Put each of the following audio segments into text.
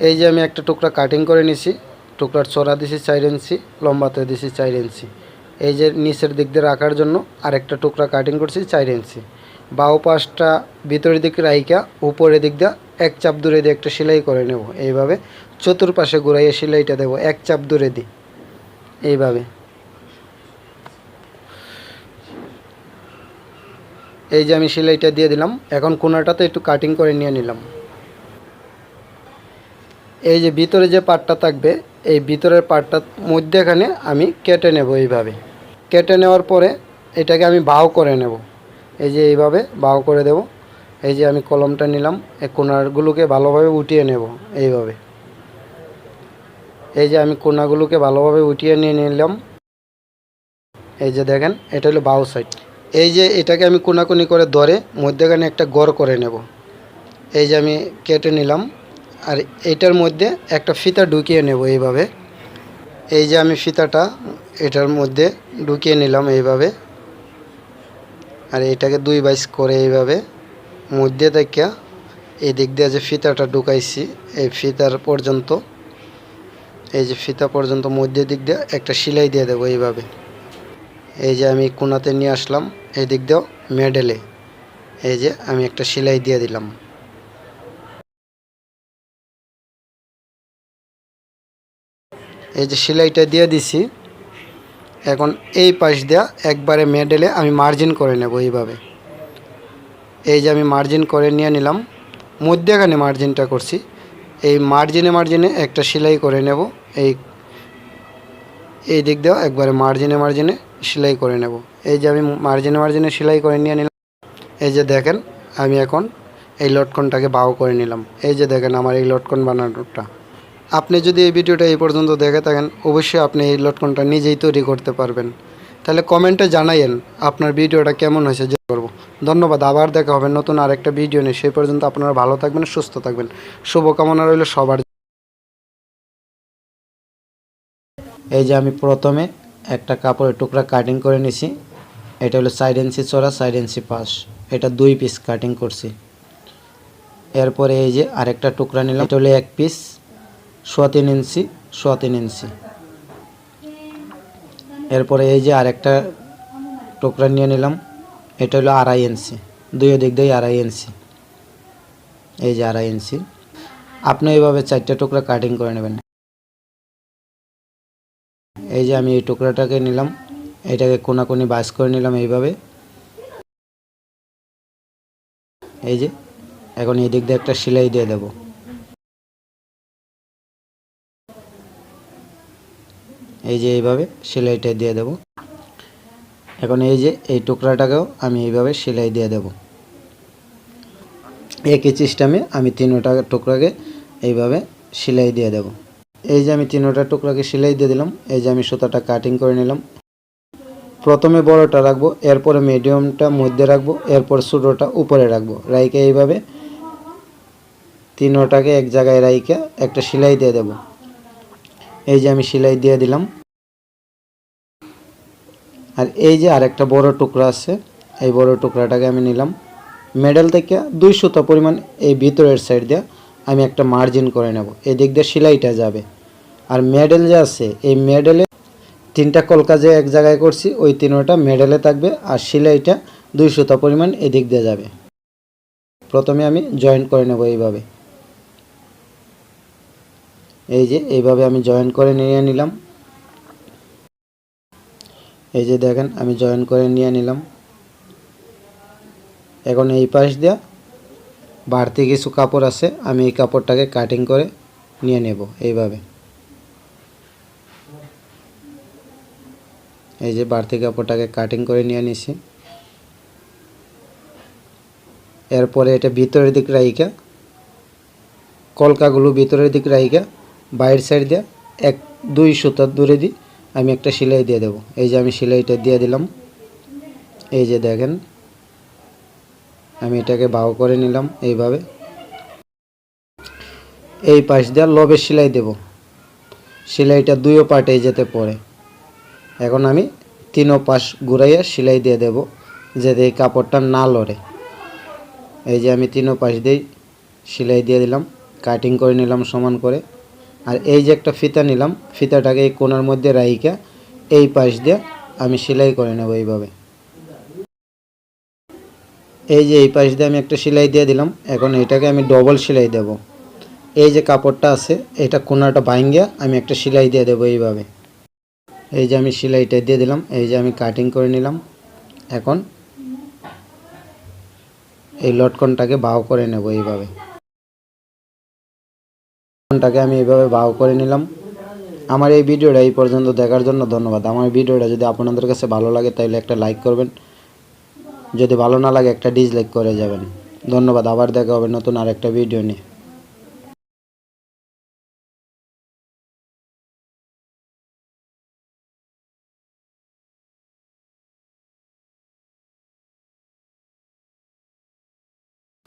এই যে আমি একটা টুকরা কাটিং করে নিছি, টুকরার চড়া দিছি চার ইঞ্চি, লম্বাতে দিছি চার ইঞ্চি। এই যে নিচের দিক দিয়ে রাখার জন্য আরেকটা টুকরা কাটিং করছি চার ইঞ্চি। বাউ পাশটা ভিতরের দিকে রাইকা উপরের দিক দিয়ে এক চাপ দূরে দিয়ে একটা সেলাই করে নেব। এইভাবে চতুর্পাশে ঘুরাইয়ে সেলাইটা দেবো, এক চাপ দূরে দিই এইভাবে। এই যে আমি সেলাইটা দিয়ে দিলাম, এখন কোনাটাতে একটু কাটিং করে নিয়ে নিলাম। এই যে ভিতরে যে পার্টটা থাকবে, এই ভিতরের পার্টটার মধ্যেখানে আমি কেটে নেব এইভাবে। কেটে নেওয়ার পরে এটাকে আমি বাও করে নেব। এই যে এইভাবে বাও করে দেব। এই যে আমি কলমটা নিলাম, এই কোনারগুলোকে ভালোভাবে উঠিয়ে নেব এইভাবে। এই যে আমি কোনাগুলোকে ভালোভাবে উঠিয়ে নিয়ে নিলাম। এই যে দেখেন, এটা হলো বাউ সাইড। এই যে এটাকে আমি কোনাকুনি করে ধরে মধ্যেখানে একটা গড় করে নেব। এই যে আমি কেটে নিলাম। আর এটার মধ্যে একটা ফিতা ঢুকিয়ে নেব এইভাবে। এই যে আমি ফিতাটা, এটার মধ্যে ঢুকিয়ে নিলাম এইভাবে। আর এটাকে দুই বাইশ করে এইভাবে মধ্যে থেকে এই দিক দিয়ে যে ফিতাটা ঢুকাইছি, এই ফিতার পর্যন্ত, এই যে ফিতা পর্যন্ত মধ্যে দিক দিয়ে একটা সেলাই দিয়ে দেবো এইভাবে। এই যে আমি কোনাতে নিয়ে আসলাম এই দিক দিয়েও মেডেলে। এই যে আমি একটা সেলাই দিয়ে দিলাম। এই যে সেলাইটা দিয়ে দিছি, এখন এই পাশ দেওয়া একবারে মেডেলে আমি মার্জিন করে নেব এইভাবে। এই যে আমি মার্জিন করে নিয়ে নিলাম, মধ্যেখানে মার্জিনটা করছি, এই মার্জিনে মার্জিনে একটা সেলাই করে নেব, এই এই দিক দিয়েও একবারে মার্জিনে মার্জিনে সেলাই করে নেব। এই যে আমি মার্জিনে মার্জিনে সেলাই করে নিয়ে নিলাম, এই যে দেখেন, আমি এখন এই লটকনটাকে বাও করে নিলাম। এই যে দেখেন আমার এই লটকন বানানোটা। আপনি যদি এই ভিডিওটা এই পর্যন্ত দেখে থাকেন, অবশ্যই আপনি এই লটকনটা নিজেই তৈরি করতে পারবেন। তাহলে কমেন্টে জানাইয়েন আপনার ভিডিওটা কেমন হয়েছে, যে করব। ধন্যবাদ, আবার দেখা হবে নতুন আরেকটা ভিডিও নিয়ে। সেই পর্যন্ত আপনারা ভালো থাকবেন, সুস্থ থাকবেন। শুভকামনা রইল সবার। এই যে আমি প্রথমে একটা কাপড়ের টুকরা কাটিং করে নিছি। এটা হলো সাইড ইঞ্চি চড়া সাইড ইঞ্চি পাশ। এটা দুই পিস কাটিং করছি। এরপরে এই যে আরেকটা টুকরা নিলাম। এটা হলো এক পিস সোয়া ইঞ্চি সোয়া তিন ইঞ্চি এরপরে এই যে আরেকটা টুকরা নিয়ে নিলাম, এটা হলো আড়াই ইঞ্চি দুই দিক দিয়ে আড়াই ইঞ্চি এই যে আড়াই ইঞ্চি আপনি এইভাবে চারটে টুকরা কাটিং করে নেবেন। এই যে আমি এই টুকরাটাকে নিলাম, এটাকে কোনাকুনি বাস করে নিলাম এইভাবে। এই যে, এখন এই দিক দিয়ে একটা সেলাই দিয়ে দেব। এই যে এইভাবে সেলাইটা দিয়ে দেব। এখন এই যে এই টুকরাটাকেও আমি এইভাবে সেলাই দিয়ে দেব। একই সিস্টেমে আমি তিনোটা টুকরাকে এইভাবে সেলাই দিয়ে দেব। এই যে আমি তিনোটা টুকরাকে সেলাই দিয়ে দিলাম, এই যে আমি সুতাটা কাটিং করে নিলাম। প্রথমে বড়টা রাখব, এরপরে মিডিয়ামটা মধ্যে রাখব, এরপর ছোটোটা উপরে রাখব। রাইকে এইভাবে তিনোটাকে এক জায়গায় রাইকে একটা সেলাই দিয়ে দেব। এই যে আমি সেলাই দিয়ে দিলাম। আর এই যে আরেকটা বড় টুকরা আছে, এই বড় টুকরাটাকে আমি নিলাম। মেডেল থেকে দুই সুতা পরিমাণ এই ভিতরের সাইড দিয়ে আমি একটা মার্জিন করে নেব। এই দিক দিয়ে সেলাইটা যাবে। আর মেডেল যে আছে, এই মেডেলে তিনটা কলকা যে এক জায়গায় করছি, ওই তিনোটা মেডেলে থাকবে আর সেলাইটা দুই সুতা পরিমাণ এদিক দিয়ে যাবে। প্রথমে আমি জয়েন করে নেব এইভাবে। এই যে, এইভাবে আমি জয়েন করে নিয়ে নিলাম। এই যে দেখেন, আমি জয়েন করে নিয়ে নিলাম। এখন এই পাশ দিয়া বাড়তি কিছু কাপড় আছে, আমি এই কাপড়টাকে কাটিং করে নিয়ে নেব এইভাবে। এই যে বাড়তি কাপড়টাকে কাটিং করে নিয়ে নিছি। এরপরে এটা ভিতরের দিক রাইকা কলকাগুলো ভিতরের দিক রাইকা বাইরের সাইড দিয়ে এক, দুই সুতার দূরে দিই, আমি একটা সেলাই দিয়ে দেবো। এই যে আমি সেলাইটা দিয়ে দিলাম। এই যে দেখেন, আমি এটাকে বাও করে নিলাম এইভাবে। এই পাশ দিয়ে লবের সেলাই দেব। সেলাইটা দুইও পার্টে যেতে পড়ে। এখন আমি তিনও পাশ ঘুরাইয়া সেলাই দিয়ে দেব, যাতে এই কাপড়টা না লড়ে। এই যে আমি তিনও পাশ দিয়েই সেলাই দিয়ে দিলাম। কাটিং করে নিলাম সমান করে। আর এই যে একটা ফিতা নিলাম, ফিতাটাকে এই কোনার মধ্যে রাইকা এই পাশ দিয়ে আমি সেলাই করে নেব এইভাবে। এই যে এই পাশ দিয়ে আমি একটা সেলাই দিয়ে দিলাম, এখন এটাকে আমি ডবল সেলাই দেব। এই যে কাপড়টা আছে, এটা কোনাটা ভাঙ্গিয়া আমি একটা সেলাই দিয়ে দেবো এইভাবে। এই যে আমি সেলাইটা দিয়ে দিলাম, এই যে আমি কাটিং করে নিলাম। এখন এই লটকনটাকে বাও করে নেব এইভাবে। লটকনটাকে আমি এইভাবে বাও করে নিলাম। আমার এই ভিডিওটা এই পর্যন্ত দেখার জন্য ধন্যবাদ। আমার ভিডিওটা যদি আপনাদের কাছে ভালো লাগে, তাহলে একটা লাইক করবেন। যদি ভালো না লাগে, একটা ডিসলাইক করে যাবেন। ধন্যবাদ। আবার দেখা হবে নতুন আর একটা ভিডিও নিয়ে।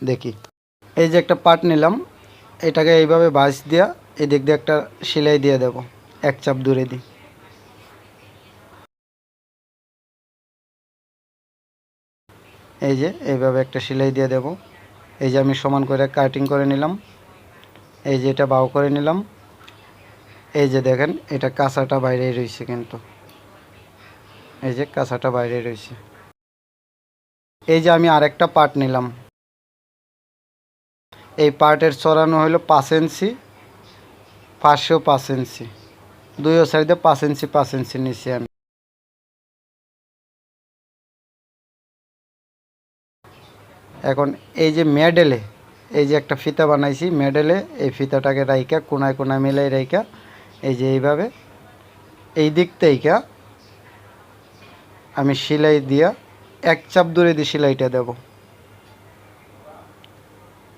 দেখি। এই যে একটা পার্ট নিলাম। এটাকে এইভাবে বাঁশ দিয়া এদিক দিয়ে একটা সেলাই দিয়ে দেব, এক চাপ দূরে দিই এই যে এইভাবে একটা সেলাই দিয়ে দেব। এই যে আমি সমান করে কাটিং করে নিলাম। এই যে এটা বাও করে নিলাম। এই যে দেখেন, এটা কাঁচাটা বাইরেই রয়েছে কিন্তু। এই যে কাঁচাটা বাইরে রয়েছে। এই যে আমি আরেকটা পার্ট নিলাম। এই পার্টের চড়ানো হলো পাঁচ ইঞ্চি পাঁচশো পাঁচ ইঞ্চি। দুইও সাইডে পাঁচ ইঞ্চি পাঁচ ইঞ্চি নিচ্ছি আমি। এখন এই যে মেডেলে, এই যে একটা ফিতা বানাইছি মেডেলে, এই ফিতাটাকে রাইকা কোনায় কোনায় মিলাই রাইকা এই যে এইভাবে। এই দিক থেকে আমি সেলাই দিয়া এক চাপ দূরে দিয়ে সেলাইটা দেব।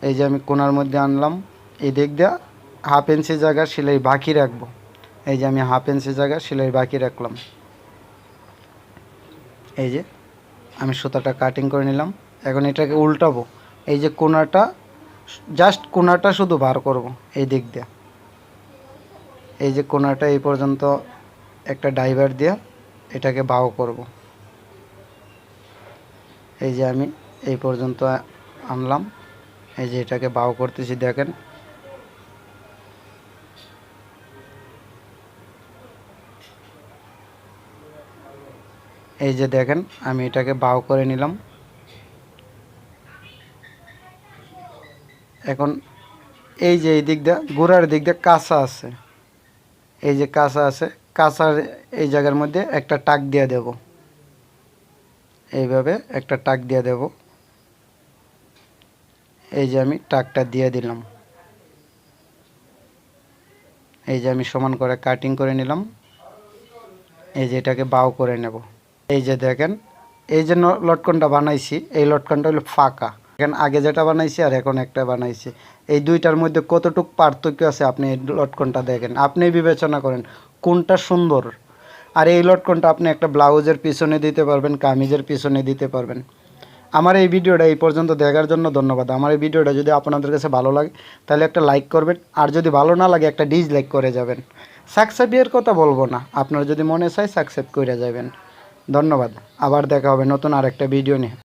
এই যে আমি কোনার মধ্যে আনলাম, এই দিক দিয়া হাফ ইঞ্চি জায়গা সেলাই বাকি রাখব। এই যে আমি হাফ ইঞ্চি জায়গা সেলাই বাকি রাখলাম। এই যে আমি সুতাটা কাটিং করে নিলাম। এখন এটাকে উল্টাবো। এই যে কোনাটা জাস্ট কোনাটা শুধু বার করব এই দিক দিয়ে। এই যে কোনাটা এই পর্যন্ত একটা ডাইভার দিয়ে এটাকে বাও করব। এই যে আমি এই পর্যন্ত আনলাম। এই যে এটাকে বাউ করতেছি, দেখেন। এই যে দেখেন, আমি এটাকে বাউ করে নিলাম। এখন এই যে এই দিক দিয়ে, গোড়ার দিক দিয়ে কাঁচা আছে। এই যে কাঁচা আছে, কাঁচার এই জায়গার মধ্যে একটা টাক দিয়ে দেব। এইভাবে একটা টাক দিয়ে দেব। এই যে আমি টাকটা দিয়ে দিলাম। এই যে আমি সমান করে কাটিং করে নিলাম। এই যে এটাকে বাও করে নেব। এই যে দেখেন, এই যে লটকনটা বানাইছি, এই লটকনটা হলো ফাঁকা। এখন আগে যেটা বানাইছি আর এখন একটা বানাইছি। এই দুইটার মধ্যে কতটুক পার্থক্য আছে আপনি এই লটকনটা দেখেন। আপনি বিবেচনা করেন কোনটা সুন্দর। আর এই লটকনটা আপনি একটা ব্লাউজের পিছনে দিতে পারবেন, কামিজের পিছনে দিতে পারবেন। আমার এই ভিডিওটা এই পর্যন্ত দেখার জন্য ধন্যবাদ। আমার এই ভিডিওটা যদি আপনাদের কাছে ভালো লাগে, তাহলে একটা লাইক করবেন, আর যদি ভালো না লাগে, একটা ডিসলাইক করে যাবেন। সাকসেপিয়ার কথা বলব না, আপনার যদি মনে চায় সাকসেপ করে যাবেন। ধন্যবাদ, আবার দেখা হবে নতুন আরেকটা ভিডিও নিয়ে।